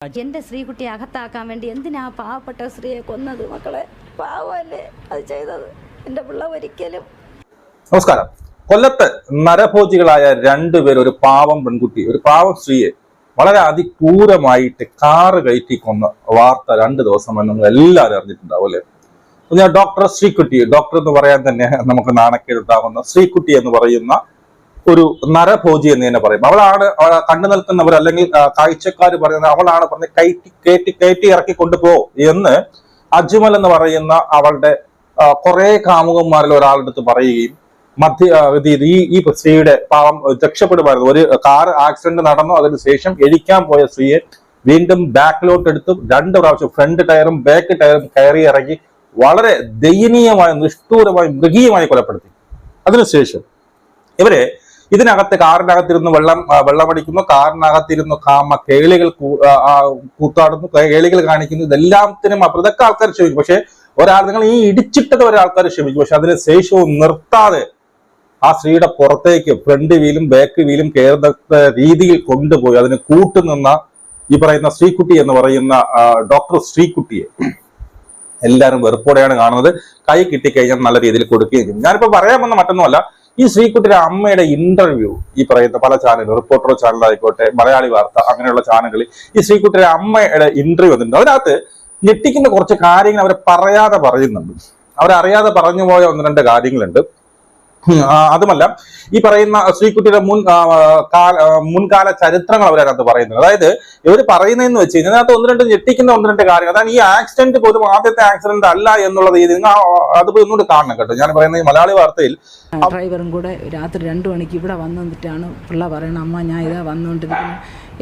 എന്റെ ശ്രീകുട്ടിയെ അകത്താക്കാൻ വേണ്ടി എന്തിനാ പാവപ്പെട്ട സ്ത്രീയെ കൊന്നത് മക്കളെ? പാവമല്ലേ അത് ചെയ്തത്? എന്റെ പിള്ള ഒരിക്കലും നമസ്കാരം. കൊല്ലത്ത് നരഭോജികളായ രണ്ടുപേർ ഒരു പാവം പെൺകുട്ടി ഒരു പാവം സ്ത്രീയെ വളരെ അതിക്രൂരമായിട്ട് കാറ് കയറ്റി കൊന്ന വാർത്ത രണ്ട് ദിവസം എന്ന് നമ്മൾ എല്ലാവരും അറിഞ്ഞിട്ടുണ്ടാവും അല്ലേ? ഞാൻ ഡോക്ടർ ശ്രീകുട്ടി ഡോക്ടർ എന്ന് പറയാൻ തന്നെ നമുക്ക് നാണക്കേടുണ്ടാവുന്ന ശ്രീകുട്ടി എന്ന് പറയുന്ന ഒരു നരഭോജി എന്ന് തന്നെ പറയും. അവളാണ് കണ്ണു നിൽക്കുന്നവർ അല്ലെങ്കിൽ കാഴ്ചക്കാർ പറയുന്നത് അവളാണ് പറഞ്ഞ് കയറ്റി കയറ്റി കയറ്റി ഇറക്കി കൊണ്ടുപോ എന്ന് അജ്മൽ എന്ന് പറയുന്ന അവളുടെ കുറെ കാമുകന്മാരിൽ ഒരാളുടെ അടുത്ത് പറയുകയും മധ്യ ഈ ഈ സ്ത്രീയുടെ പാവം രക്ഷപ്പെടുമായിരുന്നു. ഒരു കാർ ആക്സിഡന്റ് നടന്നു അതിനുശേഷം എഴിക്കാൻ പോയ സ്ത്രീയെ വീണ്ടും ബാക്കിലോട്ട് എടുത്ത് രണ്ട് പ്രാവശ്യം ഫ്രണ്ട് ടയറും ബാക്ക് ടയറും കയറി ഇറങ്ങി വളരെ ദയനീയമായി നിഷ്ഠൂരമായി മൃഗീയമായി കൊലപ്പെടുത്തി. അതിനുശേഷം ഇവർ ഇതിനകത്ത് കാറിനകത്തിരുന്ന് വെള്ളം വെള്ളമടിക്കുന്നു കാറിനകത്തിരുന്ന് കാമ കേളികൾ കൂത്താടുന്നു കേളികൾ കാണിക്കുന്നു ഇതെല്ലാത്തിനും അപ്പുറം ഇതൊക്കെ ആൾക്കാർ ക്ഷമിക്കും. പക്ഷെ ഒരാൾ നിങ്ങൾ ഈ ഇടിച്ചിട്ടത് ഒരാൾക്കാർ ക്ഷമിക്കും. പക്ഷെ അതിന് ശേഷവും നിർത്താതെ ആ സ്ത്രീയുടെ പുറത്തേക്ക് ഫ്രണ്ട് വീലും ബാക്ക് വീലും കയറുന്ന രീതിയിൽ കൊണ്ടുപോയി അതിന് കൂട്ടുനിന്ന ഈ പറയുന്ന ശ്രീകുട്ടി എന്ന് പറയുന്ന ഡോക്ടർ ശ്രീകുട്ടിയെ എല്ലാവരും വെറുപ്പോടെയാണ് കാണുന്നത്. കൈ കിട്ടിക്കഴിഞ്ഞാൽ നല്ല രീതിയിൽ കൊടുക്കുകയും ചെയ്യും. ഞാനിപ്പോ പറയാൻ വന്ന മറ്റൊന്നുമല്ല. ഈ ശ്രീക്കുട്ടിയുടെ അമ്മയുടെ ഇന്റർവ്യൂ ഈ പറയുന്ന പല ചാനൽ റിപ്പോർട്ടർ ചാനൽ ആയിക്കോട്ടെ മലയാളി വാർത്ത അങ്ങനെയുള്ള ചാനലുകളിൽ ഈ ശ്രീക്കുട്ടിയുടെ അമ്മയുടെ ഇന്റർവ്യൂ വന്നിട്ടുണ്ട്. അതിനകത്ത് ഞെട്ടിക്കുന്ന കുറച്ച് കാര്യങ്ങൾ അവരെ പറയാതെ പറയുന്നുണ്ട്. അവരറിയാതെ പറഞ്ഞു പോയ ഒന്ന് രണ്ട് കാര്യങ്ങളുണ്ട്. അതുമല്ല ഈ പറയുന്ന ശ്രീകുട്ടിയുടെ മുൻ കാല മുൻകാല ചരിത്രങ്ങൾ അവരതിനകത്ത് പറയുന്നത് അതായത് ഇവർ പറയുന്നതെന്ന് വെച്ച് കഴിഞ്ഞാൽ അതിനകത്ത് ഒന്ന് രണ്ട് ഞെട്ടിക്കുന്ന ഒന്ന് രണ്ട് കാര്യങ്ങൾ. അതാണ് ഈ ആക്സിഡന്റ് പോലും ആദ്യത്തെ ആക്സിഡന്റ് അല്ല എന്നുള്ള രീതി നിങ്ങൾ അത് ഒന്നുകൂടി കാണണം കേട്ടോ. ഞാൻ പറയുന്ന ഈ മലയാളി വാർത്തയിൽ ഡ്രൈവറും കൂടെ രാത്രി രണ്ടു മണിക്ക് ഇവിടെ വന്നു വന്നിട്ടാണ് പിള്ള പറയണത്. അമ്മ ഞാൻ ഇതാ വന്നുകൊണ്ടിരിക്കുന്നു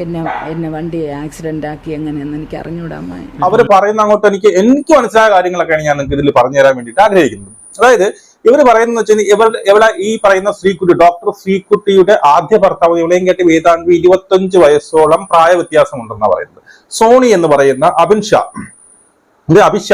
എന്നെ എന്നെ വണ്ടി ആക്സിഡന്റ് ആക്കി എങ്ങനെയെന്ന് എനിക്ക് അറിഞ്ഞൂടാ അമ്മ. അവർ പറയുന്ന അങ്ങോട്ട് എനിക്ക് എനിക്ക് മനസ്സിലായ കാര്യങ്ങളൊക്കെയാണ് ഞാൻ നിങ്ങൾക്ക് ഇതിൽ പറഞ്ഞു തരാൻ വേണ്ടിയിട്ട് ആഗ്രഹിക്കുന്നത്. അതായത് ഇവർ പറയുന്നത് വെച്ചാൽ ഇവർ ഇവിടെ ഈ പറയുന്ന ശ്രീകുട്ടി ഡോക്ടർ ശ്രീകുട്ടിയുടെ ആദ്യ ഭർത്താവ് ഇവളെയും കേട്ട് ഏതാണ്ട് ഇരുപത്തഞ്ച് വയസ്സോളം പ്രായ വ്യത്യാസമുണ്ടെന്നാണ് പറയുന്നത്. സോണി എന്ന് പറയുന്ന അബിൻ ഷാ ഇത് അഭിഷ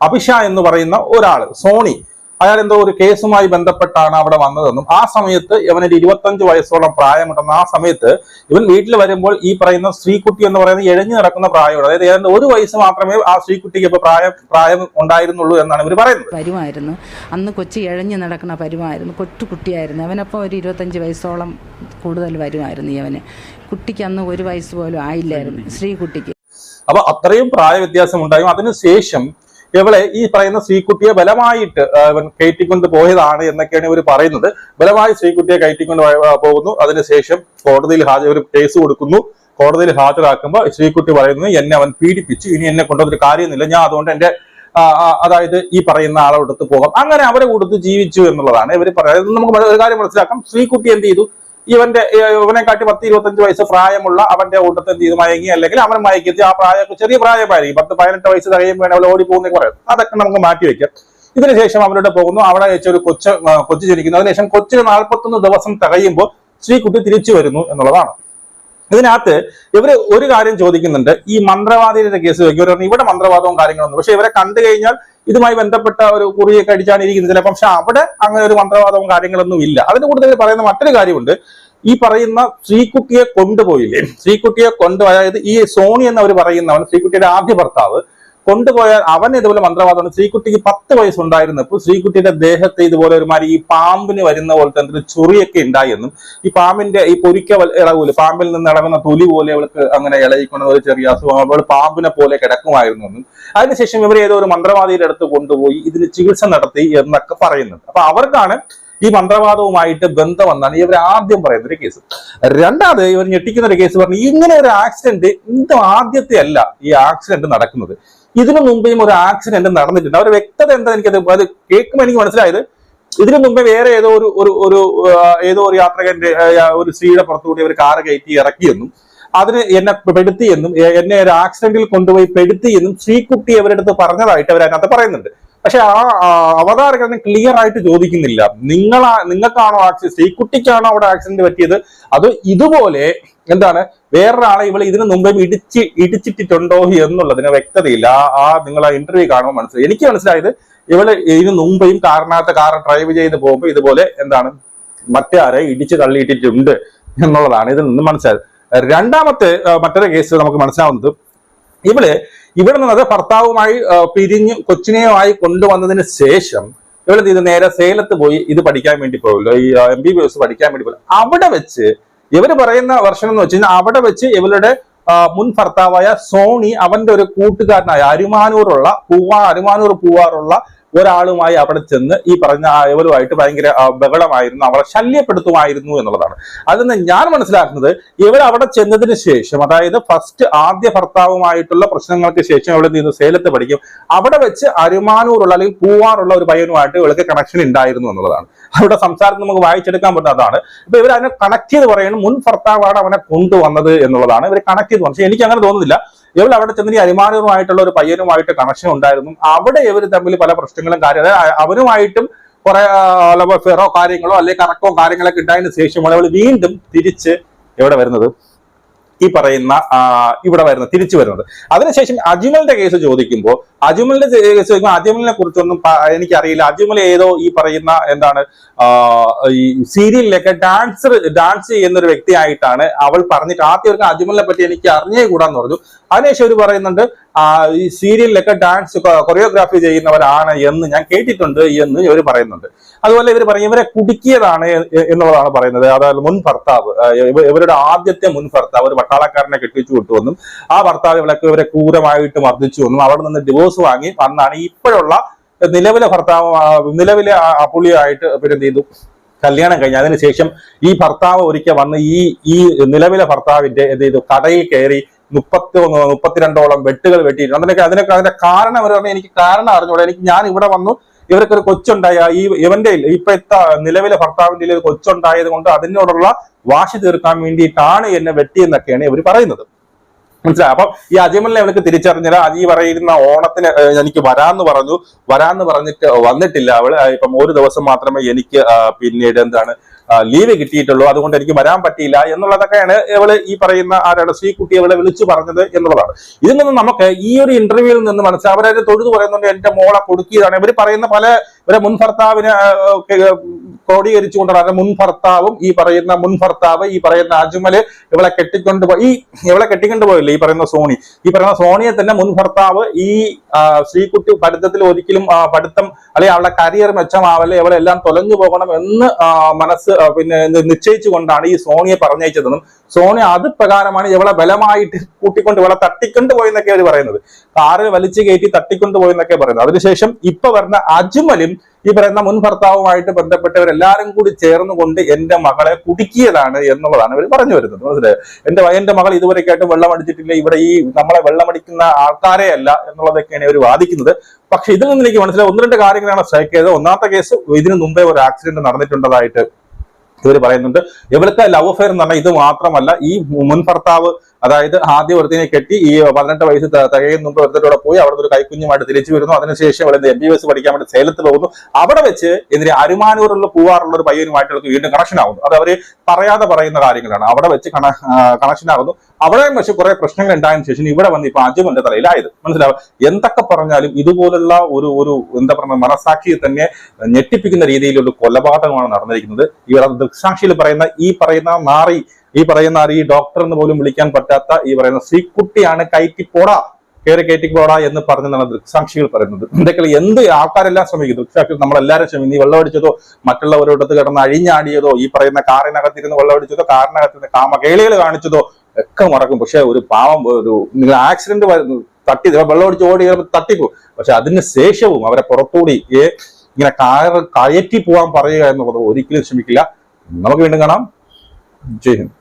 അഭിഷ എന്ന് പറയുന്ന ഒരാൾ സോണി അയാൾ എന്തോ ഒരു കേസുമായി ബന്ധപ്പെട്ടാണ് അവിടെ വന്നതെന്നും ആ സമയത്ത് ഇവനൊരു ഇരുപത്തഞ്ച് വയസ്സോളം പ്രായമുണ്ടെന്ന് ആ സമയത്ത് ഇവൻ വീട്ടിൽ വരുമ്പോൾ ഈ പറയുന്ന സ്ത്രീകുട്ടി എന്ന് പറയുന്നത് എഴഞ്ഞു നടക്കുന്ന പ്രായമാണ് അതായത് ഏതാണ്ട് ഒരു വയസ്സ് മാത്രമേ ആ സ്ത്രീകുട്ടിക്ക് ഇപ്പൊ പ്രായം പ്രായം ഉണ്ടായിരുന്നുള്ളൂ എന്നാണ് ഇവർ പറയുന്നത്. പരുമായിരുന്നു അന്ന് കൊച്ചി എഴഞ്ഞു നടക്കുന്ന പരുമായിരുന്നു കൊച്ചു കുട്ടിയായിരുന്നു. അവനപ്പോൾ ഒരു ഇരുപത്തഞ്ച് വയസ്സോളം കൂടുതൽ വരുമായിരുന്നു ഇവന്. കുട്ടിക്ക് അന്ന് ഒരു വയസ്സ് പോലും ആയില്ലായിരുന്നു. ശ്രീകുട്ടിക്ക്. അപ്പൊ അത്രയും പ്രായ വ്യത്യാസം ഉണ്ടായും. അതിനുശേഷം ഇവളെ ഈ പറയുന്ന ശ്രീകുട്ടിയെ ബലമായിട്ട് ഇവൻ കയറ്റിക്കൊണ്ട് പോയതാണ് എന്നൊക്കെയാണ് ഇവർ പറയുന്നത്. ബലമായി ശ്രീകുട്ടിയെ കയറ്റിക്കൊണ്ട് പോകുന്നു. അതിനുശേഷം കോടതിയിൽ ഹാജർ ഒരു കേസ് കൊടുക്കുന്നു. കോടതിയിൽ ഹാജരാക്കുമ്പോൾ ശ്രീകുട്ടി പറയുന്നത് എന്നെ അവൻ പീഡിപ്പിച്ചു. ഇനി എന്നെ കൊണ്ടൊരു കാര്യമൊന്നുമില്ല. ഞാൻ അതുകൊണ്ട് എന്റെ അതായത് ഈ പറയുന്ന ആളെ അടുത്ത് പോകാം. അങ്ങനെ അവരെ കൊടുത്ത് ജീവിച്ചു എന്നുള്ളതാണ് ഇവർ പറയുന്നത്. നമുക്ക് ഒരു കാര്യം മനസ്സിലാക്കാം. ശ്രീകുട്ടി എന്ത് ചെയ്തു? ഇവന്റെ ഏർ, ഇവനെ കാട്ടി പത്ത് ഇരുപത്തഞ്ച് വയസ്സ് പ്രായമുള്ള അവന്റെ കൂട്ടത്തെ എന്ത് മയങ്ങി അല്ലെങ്കിൽ അവൻ മയക്കി ആ പ്രായം ചെറിയ പ്രായമായിരിക്കും. പത്ത് പതിനെട്ട് വയസ്സ് കഴിയുമ്പോൾ അവൾ ഓടി പോകുന്ന പറയാം. അതൊക്കെ നമുക്ക് മാറ്റി വെക്കാം. ഇതിനുശേഷം അവരുടെ പോകുന്നു. അവിടെ വെച്ച് ഒരു കൊച്ച് കൊച്ചു ജനിക്കുന്നു. അതിനുശേഷം കൊച്ചിന് നാൽപ്പത്തൊന്ന് ദിവസം തികയുമ്പോൾ ശ്രീകുട്ടി തിരിച്ചു വരുന്നു എന്നുള്ളതാണ്. ഇതിനകത്ത് ഇവർ ഒരു കാര്യം ചോദിക്കുന്നുണ്ട്. ഈ മന്ത്രവാദിയുടെ കേസ് വെക്കും. ഇവർ ഇവിടെ മന്ത്രവാദവും കാര്യങ്ങളൊന്നും പക്ഷെ ഇവരെ കണ്ടു കഴിഞ്ഞാൽ ഇതുമായി ബന്ധപ്പെട്ട ഒരു കുറിയൊക്കെ അടിച്ചാണ് ഇരിക്കുന്നത്. ചിലപ്പോൾ പക്ഷെ അവിടെ അങ്ങനെ ഒരു മന്ത്രവാദവും കാര്യങ്ങളൊന്നും ഇല്ല. അതിന് കൂടുതൽ പറയുന്ന മറ്റൊരു കാര്യമുണ്ട്. ഈ പറയുന്ന ശ്രീകുട്ടിയെ കൊണ്ടുപോയില്ലേ? ശ്രീകുട്ടിയെ കൊണ്ടു അതായത് ഈ സോണി എന്നവർ പറയുന്നവൻ ശ്രീകുട്ടിയുടെ ആദ്യ ഭർത്താവ് കൊണ്ടുപോയാൽ അവൻ ഇതുപോലെ മന്ത്രവാദമാണ്. ശ്രീകുട്ടിക്ക് പത്ത് വയസ്സുണ്ടായിരുന്നപ്പോൾ ശ്രീകുട്ടിയുടെ ദേഹത്ത് ഇതുപോലെ ഒരുമാതിരി ഈ പാമ്പിന് വരുന്ന പോലത്തെ എന്തൊരു ചൊറിയൊക്കെ ഉണ്ടായെന്നും ഈ പാമ്പിന്റെ ഈ പൊരിക്ക ഇളകൂൽ പാമ്പിൽ നിന്ന് ഇളകുന്ന തൊലി പോലെ അവൾക്ക് അങ്ങനെ ഇളയിക്കുന്ന ഒരു ചെറിയ അസുഖം അവൾ പാമ്പിനെ പോലെ കിടക്കുമായിരുന്നു എന്നും അതിനുശേഷം ഇവർ ഏതോ ഒരു മന്ത്രവാദിയുടെ അടുത്ത് കൊണ്ടുപോയി ഇതിന് ചികിത്സ നടത്തി എന്നൊക്കെ പറയുന്നുണ്ട്. അപ്പൊ അവർക്കാണ് ഈ മന്ത്രവാദവുമായിട്ട് ബന്ധമെന്നാണ് ഇവർ ആദ്യം പറയുന്ന ഒരു കേസ്. രണ്ടാമത് ഇവർ ഞെട്ടിക്കുന്ന ഒരു കേസ് പറഞ്ഞു ഇങ്ങനെ ഒരു ആക്സിഡന്റ് ഇത് ആദ്യത്തെ അല്ല ഈ ആക്സിഡന്റ് നടക്കുന്നത്. ഇതിനു മുമ്പേയും ഒരു ആക്സിഡന്റ് നടന്നിട്ടുണ്ട്. അവരുടെ വ്യക്തത എന്താ എനിക്കത് അത് കേൾക്കുമ്പോൾ എനിക്ക് മനസ്സിലായത് ഇതിനു മുമ്പേ വേറെ ഏതോ ഒരു ഒരു ഒരു ഏതോ ഒരു യാത്രകന്റെ ഒരു സ്ത്രീയുടെ പുറത്തുകൂടി ഒരു കാറ് കയറ്റി ഇറക്കിയെന്നും അതിന് എന്നെ പെടുത്തിയെന്നും എന്നെ ഒരു ആക്സിഡന്റിൽ കൊണ്ടുപോയി പെടുത്തിയെന്നും ശ്രീകുട്ടി അവരുടെ അടുത്ത് പറഞ്ഞതായിട്ട് അവർ അതിനകത്ത് പറയുന്നുണ്ട്. പക്ഷെ ആ അവതാരകൻ ക്ലിയർ ആയിട്ട് ചോദിക്കുന്നില്ല. നിങ്ങൾ നിങ്ങൾക്കാണോ ആക്സിഡന്റ് ഈ കുട്ടിക്കാണോ അവിടെ ആക്സിഡന്റ് പറ്റിയത്? അത് ഇതുപോലെ എന്താണ്? വേറൊരാളെ ഇവൾ ഇതിനു മുമ്പേ ഇടിച്ച് ഇടിച്ചിട്ടിട്ടുണ്ടോ എന്നുള്ളതിന് വ്യക്തതയില്ല. ആ നിങ്ങൾ ആ ഇന്റർവ്യൂ കാണുമ്പോൾ മനസ്സിലായി. എനിക്ക് മനസ്സിലായത് ഇവൾ ഇതിനു മുമ്പേയും കാറിനകത്ത് കാർ ഡ്രൈവ് ചെയ്ത് പോകുമ്പോൾ ഇതുപോലെ എന്താണ്? മറ്റേ ആരെ ഇടിച്ച് തള്ളിയിട്ടിട്ടുണ്ട് എന്നുള്ളതാണ് ഇതിൽ നിന്ന് മനസ്സിലായത്. രണ്ടാമത്തെ മറ്റൊരു കേസ് നമുക്ക് മനസ്സിലാവുന്നത് ഇവൾ ഇവിടെ നിന്നത് ഭർത്താവുമായി പിരിഞ്ഞ് കൊച്ചിനെയുമായി കൊണ്ടുവന്നതിന് ശേഷം ഇവിടെ ഇത് നേരെ സേലത്ത് പോയി ഇത് പഠിക്കാൻ വേണ്ടി പോയല്ലോ ഈ എം ബി ബി എസ് പഠിക്കാൻ വേണ്ടി പോയി അവിടെ വെച്ച് ഇവർ പറയുന്ന വർഷം എന്ന് വെച്ച് അവിടെ വെച്ച് ഇവളുടെ മുൻ ഭർത്താവായ സോണി അവന്റെ ഒരു കൂട്ടുകാരനായ അരുമാനൂറുള്ള പൂവാ അരുമാനൂർ പൂവാറുള്ള ഒരാളുമായി അവിടെ ചെന്ന് ഈ പറഞ്ഞ ഇവരുമായിട്ട് ഭയങ്കര ബഹളമായിരുന്നു അവളെ ശല്യപ്പെടുത്തുമായിരുന്നു എന്നുള്ളതാണ്. അതിൽ നിന്ന് ഞാൻ മനസ്സിലാക്കുന്നത് ഇവർ അവിടെ ചെന്നതിന് ശേഷം അതായത് ഫസ്റ്റ് ആദ്യ ഭർത്താവുമായിട്ടുള്ള പ്രശ്നങ്ങൾക്ക് ശേഷം ഇവിടെ നിന്ന് സേലത്ത് പഠിക്കും അവിടെ വെച്ച് അരുമാനൂറുള്ള അല്ലെങ്കിൽ പൂവാറുള്ള ഒരു പയ്യനുമായിട്ട് ഇവൾക്ക് കണക്ഷൻ ഉണ്ടായിരുന്നു എന്നുള്ളതാണ്. അവിടെ സംസാരം നമുക്ക് വായിച്ചെടുക്കാൻ പറ്റാത്തതാണ് ഇപ്പൊ ഇവർ അതിനെ കണക്ട് ചെയ്ത് പറയുന്നത് മുൻ ഭർത്താവാണ് അവനെ കൊണ്ടുവന്നത് എന്നുള്ളതാണ് ഇവർ കണക്ട് ചെയ്ത് പക്ഷെ എനിക്ക് അങ്ങനെ തോന്നുന്നില്ല. ഇവർ അവിടെ ചെന്ന് അരിമാനുമായിട്ടുള്ള ഒരു പയ്യനുമായിട്ട് കണക്ഷൻ ഉണ്ടായിരുന്നു. അവിടെ ഇവർ തമ്മിൽ പല പ്രശ്നങ്ങളും കാര്യം അതായത് അവനുമായിട്ടും കുറെ ഫെറോ കാര്യങ്ങളോ അല്ലെങ്കിൽ കറക്കോ കാര്യങ്ങളൊക്കെ ഉണ്ടായതിനു ശേഷമാണ് അവൾ വീണ്ടും തിരിച്ച് എവിടെ വരുന്നത്? ഈ പറയുന്ന ഇവിടെ വരുന്നത് തിരിച്ചു വരുന്നത്. അതിനുശേഷം അജ്മലിന്റെ കേസ് ചോദിക്കുമ്പോൾ അജ്മലിന്റെ കേസ് ചോദിക്കുമ്പോൾ അജ്മലിനെ കുറിച്ചൊന്നും എനിക്ക് എനിക്കറിയില്ല. അജ്മൽ ഏതോ ഈ പറയുന്ന എന്താണ് ഈ സീരിയലിലൊക്കെ ഡാൻസർ ഡാൻസ് ചെയ്യുന്ന ഒരു വ്യക്തിയായിട്ടാണ് അവൾ പറഞ്ഞിട്ട് ആദ്യം അജ്മലിനെ പറ്റി എനിക്ക് അറിഞ്ഞേ കൂടാന്ന് പറഞ്ഞു. അതിനുശേഷം അവർ പറയുന്നുണ്ട് ഈ സീരിയലിലൊക്കെ ഡാൻസ് കൊറിയോഗ്രാഫി ചെയ്യുന്നവരാണ് എന്ന് ഞാൻ കേട്ടിട്ടുണ്ട് എന്ന് ഇവർ പറയുന്നുണ്ട്. അതുപോലെ ഇവർ പറയും ഇവരെ കുടുക്കിയതാണ് എന്നുള്ളതാണ് പറയുന്നത്. അതായത് മുൻ ഭർത്താവ് ഇവരുടെ ആദ്യത്തെ മുൻ ഭർത്താവ് ഒരു പട്ടാളക്കാരനെ കെട്ടിച്ചു വിട്ടുവെന്നും ആ ഭർത്താവ് ഇവളൊക്കെ ഇവരെ ക്രൂരമായിട്ട് മർദ്ദിച്ചു എന്നും അവിടെ നിന്ന് ഡിവോഴ്സ് വാങ്ങി വന്നാണ് ഇപ്പോഴുള്ള നിലവിലെ ഭർത്താവ് നിലവിലെ പുള്ളിയായിട്ട് എന്ത് ചെയ്തു? കല്യാണം കഴിഞ്ഞ്. അതിനുശേഷം ഈ ഭർത്താവ് ഒരിക്കൽ വന്ന് ഈ ഈ നിലവിലെ ഭർത്താവിന്റെ എന്ത് ചെയ്തു? കടയിൽ കയറി മുപ്പത്തി ഒന്ന് മുപ്പത്തിരണ്ടോളം വെട്ടുകൾ വെട്ടിയിട്ടുണ്ട് അതിനൊക്കെ അതിനൊക്കെ അതിന്റെ കാരണം അവർ പറഞ്ഞാൽ എനിക്ക് കാരണം അറിഞ്ഞോളൂ എനിക്ക് ഞാൻ ഇവിടെ വന്നു ഇവർക്കൊരു കൊച്ചുണ്ടായ. ഈ ഇവന്റെ ഇപ്പോഴത്തെ നിലവിലെ ഭർത്താവിന്റെ ഒരു കൊച്ചുണ്ടായത് കൊണ്ട് അതിനോടുള്ള വാശി തീർക്കാൻ വേണ്ടിയിട്ടാണ് എന്നെ വെട്ടിയെന്നൊക്കെയാണ് ഇവർ പറയുന്നത്. മനസ്സിലായി? അപ്പം ഈ അജിമലിനെ അവൾക്ക് തിരിച്ചറിഞ്ഞില്ല. ഈ പറയുന്ന ഓണത്തിന് എനിക്ക് വരാന്ന് പറഞ്ഞു. വരാന്ന് പറഞ്ഞിട്ട് വന്നിട്ടില്ല അവൾ. ഇപ്പം ഒരു ദിവസം മാത്രമേ എനിക്ക് പിന്നീട് എന്താണ് ലീവ് കിട്ടിയിട്ടുള്ളൂ. അതുകൊണ്ട് എനിക്ക് വരാൻ പറ്റിയില്ല എന്നുള്ളതൊക്കെയാണ് ഇവൾ ഈ പറയുന്ന ആരാണ് ശ്രീകുട്ടി അവളെ വിളിച്ചു പറഞ്ഞത് എന്നുള്ളതാണ്. ഇതിൽ നിന്ന് നമുക്ക് ഈ ഒരു ഇന്റർവ്യൂവിൽ നിന്ന് മനസ്സിലാവും അവരത് തൊഴുതു പറയുന്നുണ്ട് എന്റെ മോളെ കൊടുക്കിയതാണ്. ഇവർ പറയുന്ന പല ഇവരെ മുൻ ഭർത്താവിനെ ക്രോഡീകരിച്ചുകൊണ്ട് അവരുടെ മുൻ ഭർത്താവും ഈ പറയുന്ന മുൻ ഭർത്താവ് ഈ പറയുന്ന അജ്മൽ ഇവളെ കെട്ടിക്കൊണ്ട് പോയി ഈ ഇവളെ കെട്ടിക്കൊണ്ട് പോയില്ലേ ഈ പറയുന്ന സോണി? ഈ പറയുന്ന സോണിയെ തന്നെ മുൻ ഭർത്താവ് ഈ ശ്രീകുട്ടി പഠിത്തത്തിൽ ഒരിക്കലും പഠിത്തം അല്ലെങ്കിൽ അവളുടെ കരിയർ മെച്ചമാവല്ലേ ഇവളെല്ലാം തൊലഞ്ഞു പോകണം എന്ന് മനസ്സ് പിന്നെ നിശ്ചയിച്ചുകൊണ്ടാണ് ഈ സോണിയെ പറഞ്ഞയച്ചതെന്നും സോണി അത് പ്രകാരമാണ് ഇവളെ ബലമായിട്ട് കൂട്ടിക്കൊണ്ട് ഇവളെ തട്ടിക്കൊണ്ട് പോയെന്നൊക്കെ അവർ പറയുന്നത്. കാറിൽ വലിച്ചു കയറ്റി തട്ടിക്കൊണ്ട് പോയെന്നൊക്കെ പറയുന്നത്. അതിനുശേഷം ഇപ്പൊ വരുന്ന അജ്മലും ഈ പറയുന്ന മുൻ ഭർത്താവുമായിട്ട് ബന്ധപ്പെട്ടവരെല്ലാരും കൂടി ചേർന്നുകൊണ്ട് എന്റെ മകളെ കുടുക്കിയതാണ് എന്നുള്ളതാണ് ഇവർ പറഞ്ഞു വരുന്നത്. മനസ്സിലായോ? എന്റെ എന്റെ മകൾ ഇതുവരെയൊക്കെയായിട്ട് വെള്ളം അടിച്ചിട്ടില്ല. ഇവിടെ ഈ നമ്മളെ വെള്ളമടിക്കുന്ന ആൾക്കാരെ അല്ല എന്നുള്ളതൊക്കെയാണ് ഇവർ വാദിക്കുന്നത്. പക്ഷെ ഇതിൽ നിന്ന് എനിക്ക് മനസ്സിലായി. ഒന്ന് രണ്ട് കാര്യങ്ങളാണ് സ്ട്രൈക്ക് ചെയ്തത്. ഒന്നാമത്തെ കേസ് ഇതിനു മുമ്പേ ഒരു ആക്സിഡന്റ് നടന്നിട്ടുള്ളതായിട്ട് ഇവർ പറയുന്നുണ്ട്. ഇവിടുത്തെ ലവ് അഫെയർ എന്ന് പറഞ്ഞാൽ ഇത് മാത്രമല്ല ഈ മുൻ ഭർത്താവ് അതായത് ആദ്യ ഒരുത്തിനെ കെട്ടി ഈ പതിനെട്ട് വയസ്സ് ത- തികയും മുമ്പ് പോയി അവിടെ ഒരു കൈക്കുഞ്ഞുമായിട്ട് തിരിച്ചു വരുന്നു. അതിനുശേഷം അവിടെ എം ബി എസ് പഠിക്കാൻ വേണ്ടി സേലത്ത് പോകുന്നു. അവിടെ വെച്ച് എതിരെ അരുമാനൂറുള്ള പൂവാറുള്ള ഒരു പയ്യനുമായിട്ട് വീണ്ടും കണക്ഷൻ ആവുന്നു. അത് അവർ പറയാതെ പറയുന്ന കാര്യങ്ങളാണ്. അവിടെ വെച്ച് കണക്ഷൻ ആകുന്നു അവിടെയും പക്ഷെ കുറെ പ്രശ്നങ്ങൾ ഉണ്ടായതിനു ശേഷം ഇവിടെ വന്ന് ഇപ്പൊ അജുമന്റെ തലയിലായത്. മനസ്സിലാവും എന്തൊക്കെ പറഞ്ഞാലും ഇതുപോലുള്ള ഒരു ഒരു എന്താ പറയുക മനസാക്ഷിയെ തന്നെ ഞെട്ടിപ്പിക്കുന്ന രീതിയിലുള്ള കൊലപാതകമാണ് നടന്നിരിക്കുന്നത്. ഇവിടെ ദൃക്സാക്ഷിയിൽ പറയുന്ന ഈ പറയുന്ന മാറി ഈ പറയുന്ന ഈ ഡോക്ടർ എന്ന് പോലും വിളിക്കാൻ പറ്റാത്ത ഈ പറയുന്ന ശ്രീക്കുട്ടിയാണ് കയറ്റി പോടാ കയറി പോടാ എന്ന് പറഞ്ഞെന്നാണ് ദൃക്സാക്ഷികൾ പറയുന്നത്. എന്തൊക്കെ എന്ത് ആൾക്കാരെല്ലാം ശ്രമിക്കും? ദൃക്സാക്ഷികൾ നമ്മളെല്ലാവരും ശ്രമിക്കും. നീ വെള്ളമടിച്ചതോ മറ്റുള്ളവരോടത്ത് കിടന്ന് അഴിഞ്ഞാടിയതോ ഈ പറയുന്ന കാറിനകത്തിരുന്ന് വെള്ളമടിച്ചതോ കാറിനകത്തിരുന്ന് കാമകേളികൾ കാണിച്ചതോ ഒക്കെ മറക്കും. പക്ഷെ ഒരു പാവം ഒരു നിങ്ങൾ ആക്സിഡന്റ് തട്ടി വെള്ളമടിച്ച് ഓടി കഴിയുമ്പോൾ തട്ടിപ്പോകും പക്ഷെ അതിന് ശേഷവും അവരെ പുറത്തുകൂടി ഇങ്ങനെ കയറ്റി പോകാൻ പറയുക എന്നുള്ളത് ഒരിക്കലും ശ്രമിക്കില്ല നമുക്ക് വീണ്ടും കാണാം. ജയ് ഹിന്ദ്.